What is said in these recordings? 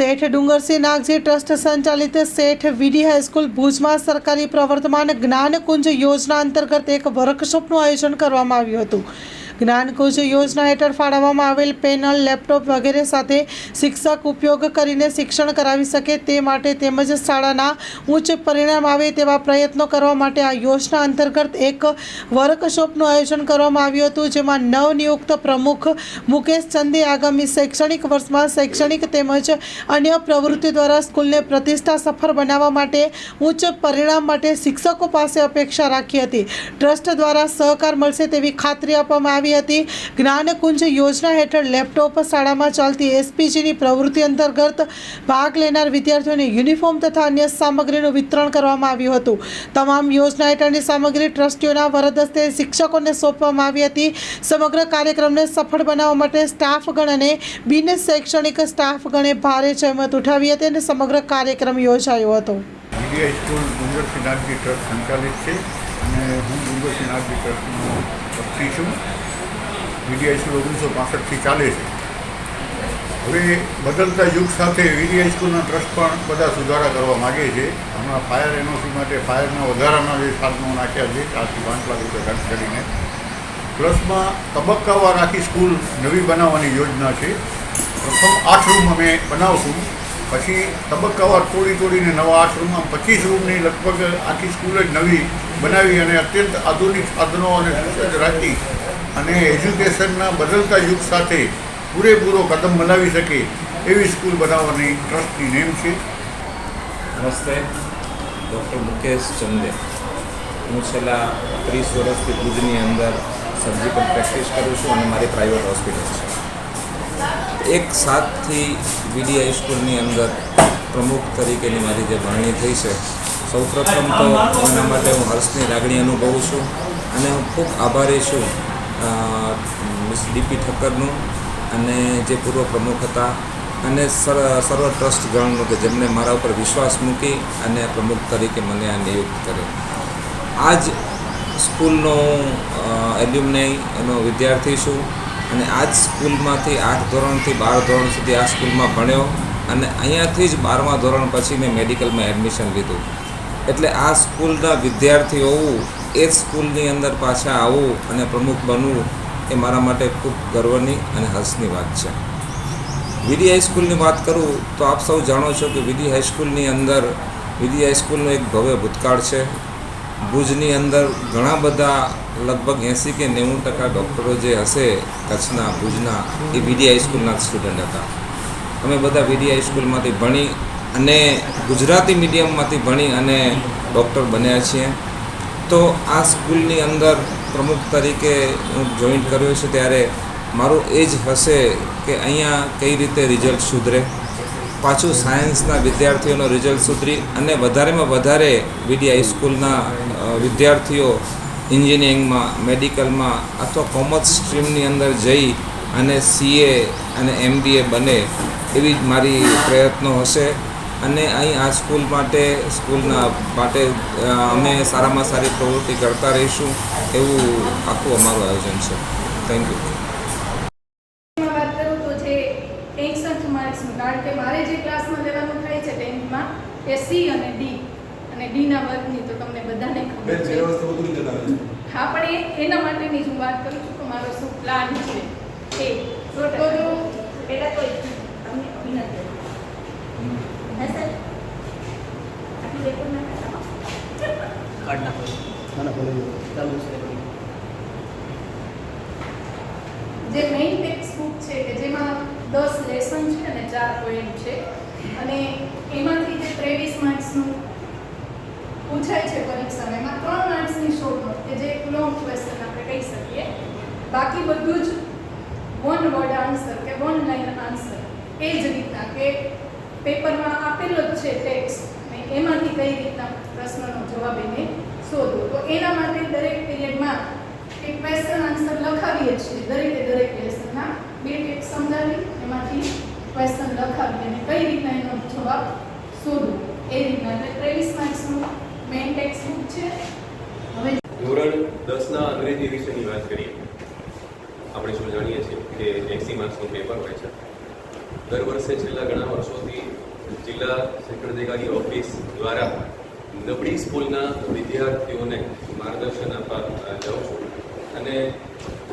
શેઠ Dungarsinh Nagji trust સંચાલિત શેઠ વીડી high school ભુજમાં સરકારી પ્રવર્તમાન જ્ઞાનકુંજ યોજના અંતર્ગત એક વર્કશોપનું આયોજન કરવામાં આવ્યું હતું. જ્ઞાનકુંજ યોજના હેઠળ ફાળવવામાં આવેલ પેનલ, લેપટોપ વગેરે સાથે શિક્ષક ઉપયોગ કરીને શિક્ષણ કરાવી શકે તે માટે તેમજ શાળાના ઉચ્ચ પરિણામ આવે તેવા પ્રયત્નો કરવા માટે આ યોજના અંતર્ગત એક વર્કશોપનું આયોજન કરવામાં આવ્યું હતું, જેમાં નવનિયુક્ત પ્રમુખ મુકેશ ચંદે આગામી શૈક્ષણિક વર્ષમાં શૈક્ષણિક તેમજ અન્ય પ્રવૃત્તિ દ્વારા સ્કૂલને પ્રતિષ્ઠા સફળ બનાવવા માટે ઉચ્ચ પરિણામ માટે શિક્ષકો પાસે અપેક્ષા રાખી હતી. ટ્રસ્ટ દ્વારા સહકાર મળશે તેવી ખાતરી આપવામાં આવી હતી. જ્ઞાનકુંજ યોજના હેઠળ લેપટોપ શાળામાં ચાલતી એસપીજીની પ્રવૃત્તિ અંતર્ગત ભાગ લેનાર વિદ્યાર્થીઓને યુનિફોર્મ તથા અન્ય સામગ્રીનું વિતરણ કરવામાં આવ્યું હતું. તમામ યોજના હેઠળની સામગ્રી ટ્રસ્ટીઓના વરદ હસ્તે શિક્ષકોને સોંપવામાં આવી હતી. સમગ્ર કાર્યક્રમને સફળ બનાવવા માટે સ્ટાફગણ અને બિન શૈક્ષણિક સ્ટાફગણે ભારે જહેમત ઉઠાવી હતી અને સમગ્ર કાર્યક્રમ યોજાયો હતો. Media school Dungarsinh Nagji trust સંચાલિત છે. અને હું ડુંગરસિંહ નાગજી ટ્રસ્ટનો ટ્રસ્ટી છું. મીડિયા ઓગણીસો પાસઠથી ચાલે છે. હવે બદલતા યુગ સાથે વીડીઆઈ ટ્રસ્ટ પણ બધા સુધારા કરવા માગે છે. હમણાં ફાયર એનઓસી માટે ફાયરના વધારાના જે સાધનો નાખ્યા છે, ચારથી પાંચ લાખ રૂપિયા ખર્ચ કરીને. પ્લસમાં તબક્કાવાર આખી સ્કૂલ નવી બનાવવાની યોજના છે. પ્રથમ આઠ રૂમ અમે બનાવશું. પછી તબક્કાવાર તોડી તોડીને નવા આઠ રૂમમાં પચીસ રૂમની લગભગ આખી સ્કૂલ જ નવી બનાવી અને અત્યંત આધુનિક સાધનો અને રાખી અને એજ્યુકેશનના બદલતા યુગ સાથે પૂરેપૂરો કદમ બનાવી શકે એવી સ્કૂલ બનાવવાની ટ્રસ્ટની નેમ છે. નમસ્તે, ડૉક્ટર મુકેશ ચંદે. હું છેલ્લા ત્રીસ વર્ષથી ભુજની અંદર સર્જિકલ પ્રેક્ટિસ કરું છું અને મારી પ્રાઇવેટ હોસ્પિટલ છે. એક સાતથી વીડી હાઈસ્કૂલની અંદર પ્રમુખ તરીકેની મારી જે વરણી થઈ છે, સૌપ્રથમ તો એના માટે હું હર્ષની લાગણી અનુભવું છું અને હું ખૂબ આભારી છું મિસ ડીપી ઠક્કરનું અને જે પૂર્વ પ્રમુખ હતા અને સર, સર્વ ટ્રસ્ટગણનું કે જેમણે મારા ઉપર વિશ્વાસ મૂકી અને પ્રમુખ તરીકે મને આ નિયુક્ત કરે આ જ સ્કૂલનો એલ્યુમનાઈ એનો વિદ્યાર્થી છું અને આ જ સ્કૂલમાંથી આઠ ધોરણથી બાર ધોરણ સુધી આ સ્કૂલમાં ભણ્યો અને અહીંયાથી જ બારમા ધોરણ પછી મેં મેડિકલમાં એડમિશન લીધું. એટલે આ સ્કૂલના વિદ્યાર્થી હોવું એ સ્કૂલની અંદર પાછા આવવું અને પ્રમુખ બનવું એ મારા માટે ખૂબ ગર્વની અને હર્ષની વાત છે. વીડી હાઈસ્કૂલની વાત કરું તો આપ સૌ જાણો છો કે વિડી હાઈસ્કૂલની અંદર, વીડી હાઈસ્કૂલનો એક ભવ્ય ભૂતકાળ છે. ભુજની અંદર ઘણા બધા લગભગ એંસી કે નેવું ટકા ડૉક્ટરો જે હશે કચ્છના, ભુજના, એ વીડી હાઈસ્કૂલના સ્ટુડન્ટ હતા. અમે બધા વિડી હાઈસ્કૂલમાંથી ભણી અને ગુજરાતી મીડિયમમાંથી ભણી અને ડૉક્ટર બન્યા છીએ. તો આ સ્કૂલની અંદર પ્રમુખ તરીકે હું જોઈન કર્યો છું ત્યારે મારું એ જ હશે કે અહીંયા કઈ રીતે રિઝલ્ટ સુધરે. પાછું સાયન્સના વિદ્યાર્થીઓનો રિઝલ્ટ સુધરી અને વધારેમાં વધારે વીડી હાઈસ્કૂલના વિદ્યાર્થીઓ એન્જિનિયરિંગમાં મેડિકલમાં અથવા કોમર્સ સ્ટ્રીમની અંદર જઈ અને સીએ અને એમબીએ બને એવી જ મારી પ્રયત્નો હશે. અને અહીં આ સ્કૂલ માટે સ્કૂલના માટે અમે સારામાં સારી પ્રવૃત્તિ કરતા રહીશું એવું આખું અમારું આયોજન છે. થેન્ક યુ વાત કરું તો જે એકસઠ માર્ક્સનું કારણ કે મારે જે ક્લાસમાં લેવાનું થાય છે ટેન્થમાં એ સી અને ડી. અને ડીના વર્ગની તો તમને બધાને ખબર છે. હા પણ એ એના માટેની જ હું વાત કરું છું કે મારો શું પ્લાન છે. એ. તો પહેલાં તો તમને અભિનંદન. જે મેઇન ટેક્સ્ટ બુક છે કે જેમાં દસ લેસન છે અને ચાર પોઈન્ટ છે, અને એમાંથી જે ત્રેવીસ માર્ક્સનું પૂછાય છે પરીક્ષામાં, એમાં ત્રણ માર્ક્સની શોર્ટ કે જે એક લોંગ ક્વેશ્ચન આપણે કહી શકીએ. બાકી બધું જ વન વર્ડ આન્સર કે વન લાઈન આન્સર એ જ રીતના કે પેપરમાં આપેલો જ છે ટેક્સ એમાંથી કઈ રીતના પ્રશ્નનો જવાબ એને શોધો તો એના માટે દરેક પીરિયડમાં એક ક્વેશ્ચન આન્સર લખાવીએ છીએ. દરેકે દરેક લેસનના બે ટેક સમજાવી, એમાંથી ક્વેશ્ચન લખાવી અને કઈ રીતના એનો જવાબ શોધવો. એ રીતના એટલે ત્રેવીસ માર્ક્સનું મેઇન ટેક્સ બુક છે. હવે ધોરણ દસના અંગ્રેજી વિષયની વાત કરીએ. આપણે શું જાણીએ છીએ કે એક્સી માર્ક્સનું પેપર હોય છે? દર વર્ષે છેલ્લા ઘણા વર્ષોથી જિલ્લા શિક્ષણાધિકારી ઓફિસ દ્વારા નબળી સ્કૂલના વિદ્યાર્થીઓને માર્ગદર્શન આપવા જાઉં છું. અને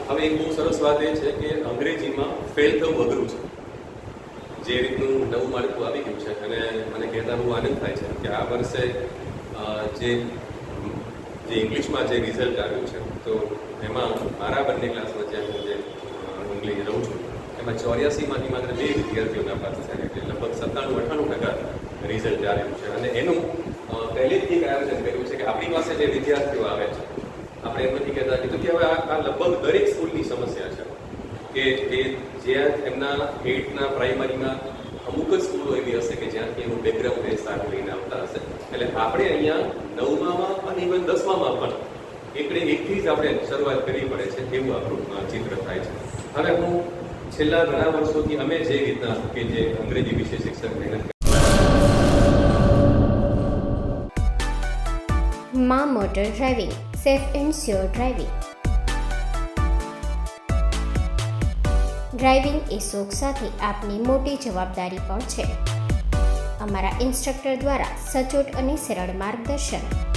હવે એક બહુ સરસ વાત એ છે કે અંગ્રેજીમાં ફેલ થવું અઘરું છે. જે રીતનું નવું માળખું આવી ગયું છે અને મને કહેતા બહુ આનંદ થાય છે કે આ વર્ષે જે જે ઇંગ્લિશમાં જે રિઝલ્ટ આવ્યું છે, તો એમાં મારા બંને ક્લાસમાં જ્યાં હું જે ઇંગ્લિશ રહું છું એમાં ચોર્યાસીમાંથી માત્ર બે વિદ્યાર્થીઓના પાસે થયા એટલે લગભગ સત્તાણું અઠ્ઠાણું ટકા રિઝલ્ટ આવ્યું છે. અને એનું પહેલેથી એક આયોજન કર્યું છે કે આપણી પાસે જે વિદ્યાર્થીઓ આવે છે, આપણે એમ નથી કહેતા કીધું કે હવે આ લગભગ દરેક સ્કૂલની સમસ્યા છે. કે કે જ્યાં એમના એઇટના પ્રાઇમરીમાં અમુક જ સ્કૂલો એવી હશે કે જ્યાંથી એનું બેકગ્રાઉન્ડ એ સારું લઈને આવતા હશે. એટલે આપણે અહીંયા નવમામાં અને ઇવન દસમામાં પણ એકડે એકથી જ આપણે શરૂઆત કરવી પડે છે, એવું આપણું ચિત્ર થાય છે. હવે હું છેલ્લા ઘણા વર્ષોથી અમે જે રીતના કે જે અંગ્રેજી વિશે શિક્ષક મહેનતમાં motor driving, safe and sure driving. Driving એ શોખ સાથે આપની મોટી જવાબદારી પણ છે. અમારા ઇન્સ્ટ્રક્ટર દ્વારા સચોટ અને સરળ માર્ગદર્શન.